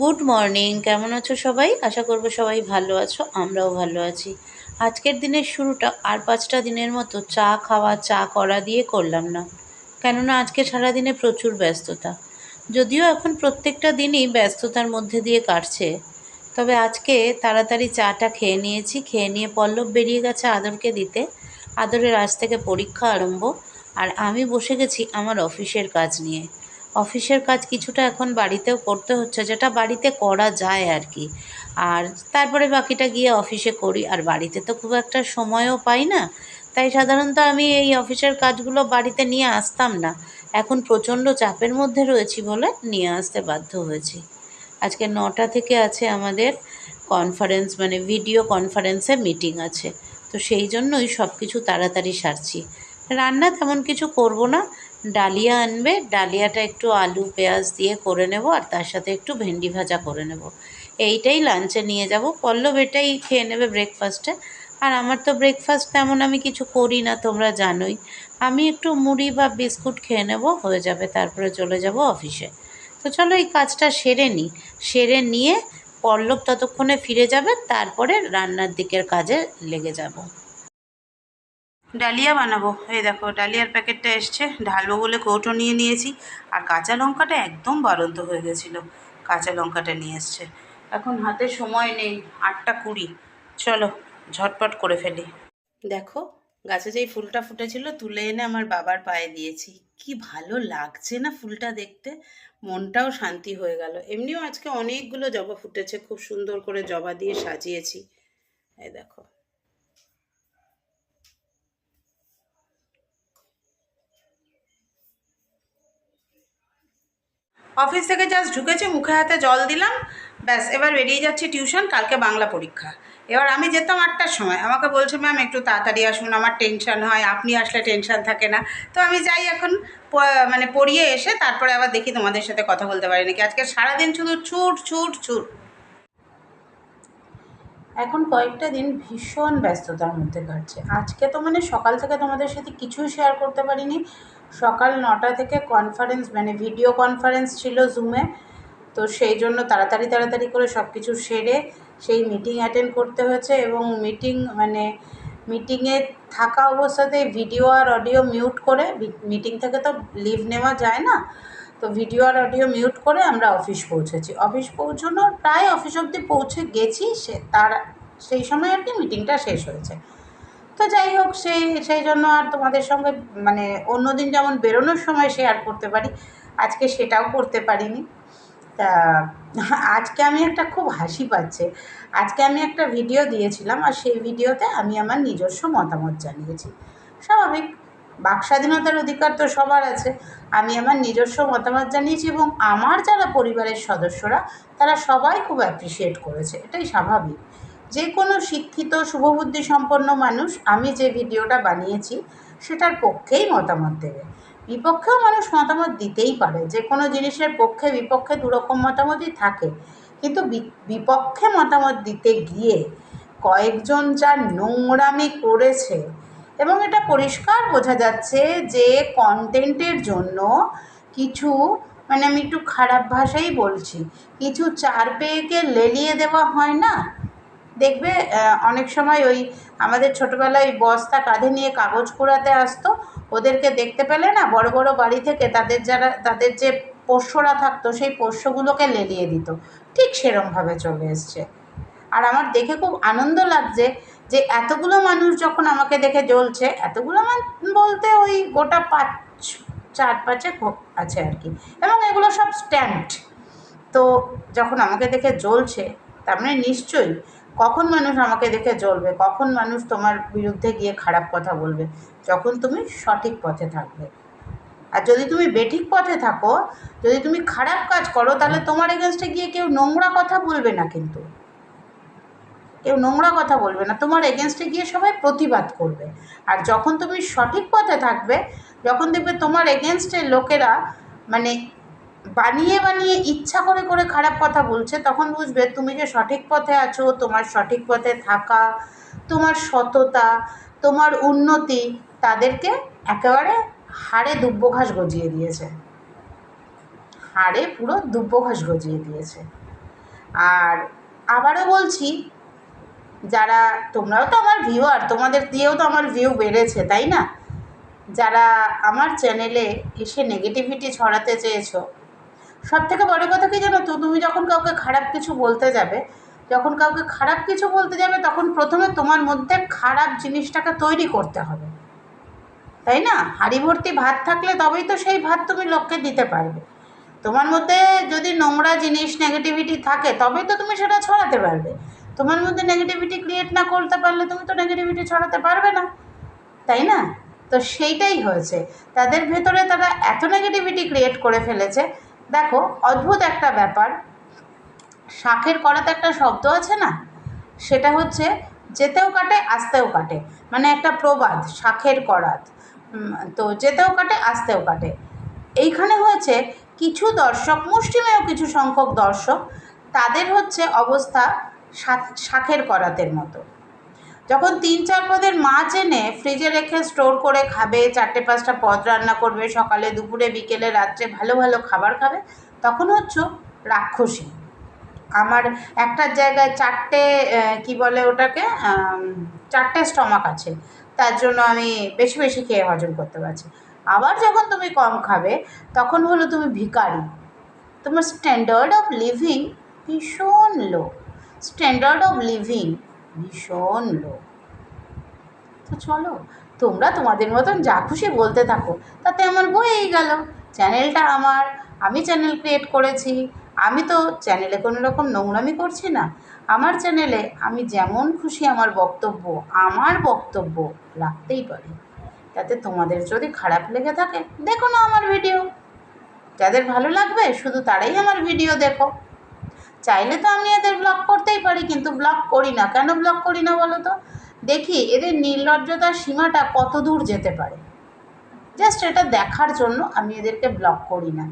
Good morning কেমন আছো সবাই? আশা করব সবাই ভালো আছো, আমরাও ভালো আছি। আজকের দিনের শুরুটা আর পাঁচটা দিনের মতো চা খাওয়া, চা করা দিয়ে করলাম না। কেননা আজকে সারাদিনে প্রচুর ব্যস্ততা। যদিও এখন প্রত্যেকটা দিনই ব্যস্ততার মধ্যে দিয়ে কাটছে। তবে আজকে তাড়াতাড়ি চাটা খেয়ে নিয়েছি, খেয়ে নিয়ে পল্লব বেরিয়ে গেছে আদরকে দিতে। আদরের আজ থেকে পরীক্ষা আরম্ভ, আর আমি বসে গেছি আমার অফিসের কাজ নিয়ে। অফিসের কাজ কিছুটা এখন বাড়িতেও করতে হচ্ছে, যেটা বাড়িতে করা যায় আর কি। আর তারপরে বাকিটা গিয়ে অফিসে করি। আর বাড়িতে তো খুব একটা সময়ও পাই না। তাই সাধারণত আমি এই অফিসের কাজগুলো বাড়িতে নিয়ে আসতাম না। এখন প্রচণ্ড চাপের মধ্যে রয়েছি বলে নিয়ে আসতে বাধ্য হয়েছি। আজকে নটা থেকে আছে আমাদের কনফারেন্স মানে ভিডিও কনফারেন্সে মিটিং আছে। তো সেই জন্যই সব কিছু তাড়াতাড়ি সারছি। রান্না তেমন কিছু করব না। ডালিয়া আনবে, ডালিয়াটা একটু আলু, পেঁয়াজ দিয়ে করে নেব আর তার সাথে একটু ভেন্ডি ভাজা করে নেব। এইটাই লাঞ্চে নিয়ে যাব। পল্লব এটাই খেয়ে নেবে ব্রেকফাস্টে আর আমার তো ব্রেকফাস্ট তেমন আমি কিছু করি না, তোমরা জানোই। আমি একটু মুড়ি বা বিস্কুট খেয়ে নেব, হয়ে যাবে তারপরে চলে যাব অফিসে তো চলো এই কাজটা সেরে নিই সেরে নিয়ে পল্লব ততক্ষণে ফিরে যাবে, তারপরে রান্নার দিকের কাজে লেগে যাব। ডালিয়া বানাবো। এই দেখো, ডালিয়ার প্যাকেটটা এসছে। ঢালবো বলে কৌটো নিয়ে নিয়েছি। আর কাঁচা লঙ্কাটা একদম বারন্ত হয়ে গেছিল। কাঁচা লঙ্কাটা নিয়ে এসছে। এখন হাতে সময় নেই, আটটা কুড়ি। চলো, ঝটপট করে ফেলি। দেখো, গাছে যেই ফুলটা ফুটেছিল, তুলে এনে আমার বাবার পায়ে দিয়েছি। কি ভালো লাগছে না ফুলটা দেখতে। মনটাও শান্তি হয়ে গেল। এমনিও আজকে অনেকগুলো জবা ফুটেছে। খুব সুন্দর করে জবা দিয়ে সাজিয়েছি। এই দেখো। অফিস থেকে জাস্ট ঢুকেছি, মুখে হাতে জল দিলাম, ব্যাস, এবার বেরিয়ে যাচ্ছি টিউশন, কালকে বাংলা পরীক্ষা। এবার আমি যেতাম আটটার সময়, আমাকে বলছে, ম্যাম, একটু তাড়াতাড়ি আসুন, আমার টেনশন হয়, আপনি আসলে টেনশন থাকে না। তো আমি যাই এখন মানে পড়িয়ে এসে, তারপরে আবার দেখি তোমাদের সাথে কথা বলতে পারি নাকি আজকে সারাদিন শুধু ছুট ছুট ছুট। এখন কয়েকটা দিন ভীষণ ব্যস্ততার মধ্যে কাটছে। আজকে তো মানে সকাল থেকে তোমাদের সাথে কিছুই শেয়ার করতে পারিনি। সকাল নটা থেকে কনফারেন্স মানে ভিডিও কনফারেন্স ছিল জুমে তো সেই জন্য তাড়াতাড়ি তাড়াতাড়ি করে সব কিছু সেরে সেই মিটিং অ্যাটেন্ড করতে হয়েছে এবং মিটিং মানে মিটিংয়ে থাকা অবস্থাতেই ভিডিও আর অডিও মিউট করে মিটিং থেকে তো লিভ নেওয়া যায় না। তো ভিডিও আর অডিও মিউট করে আমরা অফিস পৌঁছেছি। অফিস পৌঁছানোর প্রায় অফিস অবধি পৌঁছে গেছি, সে তার, সেই সময় আর কি মিটিংটা শেষ হয়েছে। তো যাই হোক সেই সেই জন্য আর তোমাদের সঙ্গে মানে অন্য দিন যেমন বেরোনোর সময় শেয়ার করতে পারি, আজকে সেটাও করতে পারিনি। তা, আজকে আমি একটা খুব হাসি পাচ্ছে। আজকে আমি একটা ভিডিও দিয়েছিলাম, আর সেই ভিডিওতে আমি আমার নিজস্ব মতামত জানিয়েছি। স্বাভাবিক। বাক স্বাধীনতার অধিকার তো সবার আছে। আমি আমার নিজস্ব মতামত জানিয়েছি এবং আমার যারা পরিবারের সদস্যরা, তারা সবাই খুব অ্যাপ্রিসিয়েট করেছে। এটাই স্বাভাবিক। যে কোনো শিক্ষিত, শুভবুদ্ধি সম্পন্ন মানুষ, আমি যে ভিডিওটা বানিয়েছি, সেটার পক্ষেই মতামত দেবে। বিপক্ষেও মানুষ মতামত দিতেই পারে। যে কোনো জিনিসের পক্ষে, বিপক্ষে দুরকম মতামতই থাকে। কিন্তু বিপক্ষে মতামত দিতে গিয়ে কয়েকজন যা নোংরামি করেছে এবং এটা পরিষ্কার বোঝা যাচ্ছে যে কন্টেন্টের জন্য কিছু মানে আমি একটু খারাপ ভাষাই বলছি, কিছু চার পেয়েকে লেলিয়ে দেওয়া হয় না? দেখবে অনেক সময় ওই আমাদের ছোটোবেলায় ওই বস্তা কাঁধে নিয়ে কাগজ কুড়াতে আসতো, ওদেরকে দেখতে পেলে না, বড় বড় বাড়ি থেকে তাদের যারা, তাদের যে পোষ্যরা থাকতো, সেই পোষ্যগুলোকে লেলিয়ে দিত। ঠিক সেরমভাবে চলে এসছে। আর আমার দেখে খুব আনন্দ লাগছে যে এতগুলো মানুষ যখন আমাকে দেখে জ্বলছে, এতগুলো বলতে ওই গোটা পাঁচ, চার পাঁচে আছে আর কি। এবং এগুলো সব স্ট্যান্ড তো যখন আমাকে দেখে জ্বলছে, তার মানে নিশ্চয়ই কখন মানুষ আমাকে দেখে জ্বলবে, কখন মানুষ তোমার বিরুদ্ধে গিয়ে খারাপ কথা বলবে, যখন তুমি সঠিক পথে থাকবে। আর যদি তুমি বেঠিক পথে থাকো, যদি তুমি খারাপ কাজ করো, তাহলে তোমার এগেনস্টে গিয়ে কেউ নোংরা কথা বলবে না কিন্তু। কেউ নোংরা কথা বলবে না। তোমার এগেনস্টে গিয়ে সবাই প্রতিবাদ করবে। আর যখন তুমি সঠিক পথে থাকবে, যখন দেখবে তোমার এগেনস্টে লোকেরা মানে বানিয়ে বানিয়ে ইচ্ছা করে করে খারাপ কথা বলছে, তখন বুঝবে তুমি যে সঠিক পথে আছো, তোমার সঠিক পথে থাকা, তোমার সততা, তোমার উন্নতি তাদেরকে একেবারে হাড়ে দুব্য ঘাস গজিয়ে দিয়েছে। হাড়ে পুরো দুব্য ঘাস গজিয়ে দিয়েছে। আর আবারও বলছি যারা, তোমরাও তো আমার ভিউয়ার তোমাদের দিয়েও তো আমার ভিউ বেড়েছে, তাই না? যারা আমার চ্যানেলে এসে নেগেটিভিটি ছড়াতে চেয়েছো সব থেকে বড় কথা কি জানো তো, তুমি যখন কাউকে খারাপ কিছু বলতে যাবে, যখন কাউকে খারাপ কিছু বলতে যাবে, তখন প্রথমে তোমার মধ্যে খারাপ জিনিসটাকে তৈরি করতে হবে। তাই না? হাঁড়ি ভর্তি ভাত থাকলে তবেই তো সেই ভাত তুমি লোককে দিতে পারবে। তোমার মধ্যে যদি নোংরা জিনিস নেগেটিভিটি থাকে, তবেই তো তুমি সেটা ছড়াতে পারবে। তোমার মধ্যে নেগেটিভিটি ক্রিয়েট না করতে পারলে তুমি তো নেগেটিভিটি ছড়াতে পারবে না, তাই না? তো সেইটাই হয়েছে। তাদের ভেতরে তারা এত নেগেটিভিটি ক্রিয়েট করে ফেলেছে। দেখো, অদ্ভুত একটা ব্যাপার। শাঁখের করাতে একটা শব্দ আছে না? সেটা হচ্ছে যেতেও কাটে, আসতেও কাটে। মানে একটা প্রবাদ, শাঁখের করাত। তো যেতেও কাটে, আসতেও কাটে। এইখানে হয়েছে কিছু দর্শক, মুষ্টিমেয় কিছু সংখ্যক দর্শক, তাদের হচ্ছে অবস্থা শাঁখের করাতের মতো। যখন তিন, চার পদের মাছ এনে ফ্রিজে রেখে স্টোর করে খাবে, চারটে, পাঁচটা পদ রান্না করবে, সকালে, দুপুরে, বিকেলে, রাত্রে ভালো ভালো খাবার খাবে, তখন হচ্ছে রাক্ষসী। আমার একটার জায়গায় চারটে কি বলে ওটাকে চারটে স্টমাক আছে, তার জন্য আমি বেশি বেশি খেয়ে হজম করতে পারছি। আবার যখন তুমি কম খাবে, তখন হলো তুমি ভিকারি তোমার স্ট্যান্ডার্ড অফ লিভিং ভীষণ লো স্ট্যান্ডার্ড অফ লিভিং ভীষণ লো তো চলো, তোমরা তোমাদের মতন যা খুশি বলতে থাকো, তাতে আমার বয়েই গেল। চ্যানেলটা আমার, আমি চ্যানেল ক্রিয়েট করেছি। আমি তো চ্যানেলে কোনো রকম নোংরামি করছি না। আমার চ্যানেলে আমি যেমন খুশি আমার বক্তব্য আমার বক্তব্য রাখতেই পারি। তাতে তোমাদের যদি খারাপ লেগে থাকে, দেখো না আমার ভিডিও যাদের ভালো লাগবে, শুধু তারাই আমার ভিডিও দেখো। চাইলে তো আমি এদের ব্লগ করতেই পারি, কিন্তু ব্লগ করি না। কেন ব্লগ করি না বলো তো? দেখি, এদের নির্লজ্জতার সীমাটা কত দূর যেতে পারে? জাস্ট এটা দেখার জন্য আমি এদেরকে ব্লগ করি না।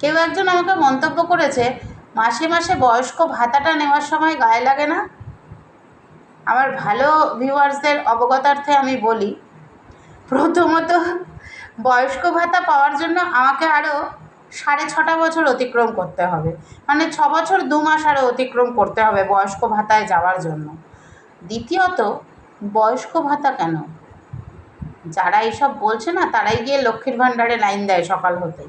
কেউ একজন আমাকে মন্তব্য করেছে, মাসে মাসে বয়স্ক ভাতাটা নেওয়ার সময় গায়ে লাগে না? আমার ভালো ভিউয়ার্সদের অবগতার্থে আমি বলি, প্রথমত বয়স্ক ভাতা পাওয়ার জন্য আমাকে আরও সাড়ে ছটা বছর অতিক্রম করতে হবে। মানে ছ বছর, দু মাস আরও অতিক্রম করতে হবে বয়স্ক ভাতায় যাওয়ার জন্য। দ্বিতীয়ত, বয়স্ক ভাতা কেন? যারা এইসব বলছে না, তারাই গিয়ে লক্ষ্মীর ভাণ্ডারে লাইন দেয় সকাল হতেই।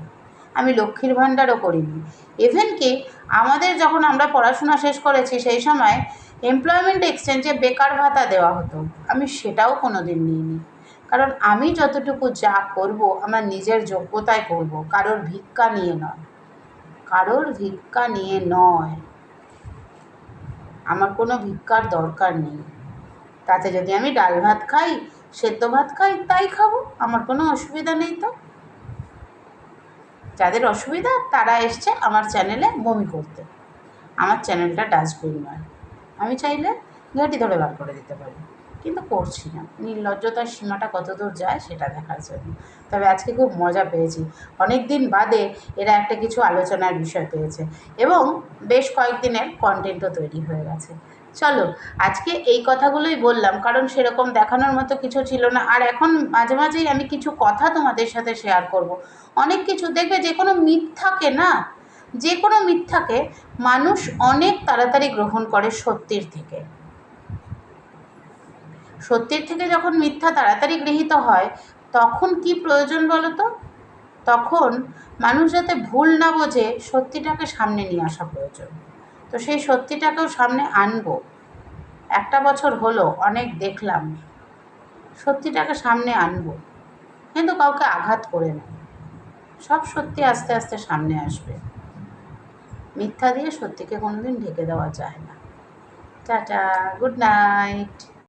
আমি লক্ষ্মীর ভাণ্ডারও করিনি। ইভেন কি, আমাদের যখন আমরা পড়াশোনা শেষ করেছি, সেই সময় এমপ্লয়মেন্ট এক্সচেঞ্জে বেকার ভাতা দেওয়া হতো। আমি সেটাও কোনো দিন নিইনি। কারণ আমি যতটুকু যা করব, আমার নিজের যোগ্যতায় করব, কারোর ভিক্ষা নিয়ে নয়। কারোর ভিক্ষা নিয়ে নয়। আমার কোনো ভিক্ষার দরকার নেই। তাতে যদি আমি ডাল ভাত খাই, সেদ্ধ ভাত খাই, তাই খাব, আমার কোনো অসুবিধা নেই তো। যাদের অসুবিধা, তারা এসছে আমার চ্যানেলে বমি করতে। আমার চ্যানেলটা ডাস্টবিন নয়। আমি চাইলে ঘাঁটি ধরে বার করে দিতে পারি। কিন্তু করছি না। নির্লজ্জতার সীমাটা কত দূর যায় সেটা দেখার জন্য। তবে আজকে খুব মজা পেয়েছি। অনেক দিন বাদে এরা একটা কিছু আলোচনার বিষয় পেয়েছে এবং বেশ কয়েকদিনের কন্টেন্টও তৈরি হয়ে গেছে। চলো, আজকে এই কথাগুলোই বললাম, কারণ সেরকম দেখানোর মতো কিছু ছিল না। আর এখন মাঝে মাঝেই আমি কিছু কথা তোমাদের সাথে শেয়ার করব। অনেক কিছু দেখবে যে কোনো মিথ্যাকে না, যে কোনো মিথ্যাকে মানুষ অনেক তাড়াতাড়ি গ্রহণ করে সত্যির থেকে। সত্যির থেকে যখন মিথ্যা তাড়াতাড়ি গৃহীত হয়, তখন কি প্রয়োজন বলো তো তখন মানুষ যাতে ভুল না বোঝে, সত্যিটাকে সামনে নিয়ে আসা প্রয়োজন। তো সেই সত্যিটাকেও সামনে আনব। একটা বছর হলো, অনেক দেখলাম। সত্যিটাকে সামনে আনব। কিন্তু কাউকে আঘাত করে না। সব সত্যি আস্তে আস্তে সামনে আসবে। মিথ্যা দিয়ে সত্যিকে কোনোদিন ঢেকে দেওয়া যায় না। Tata, good night.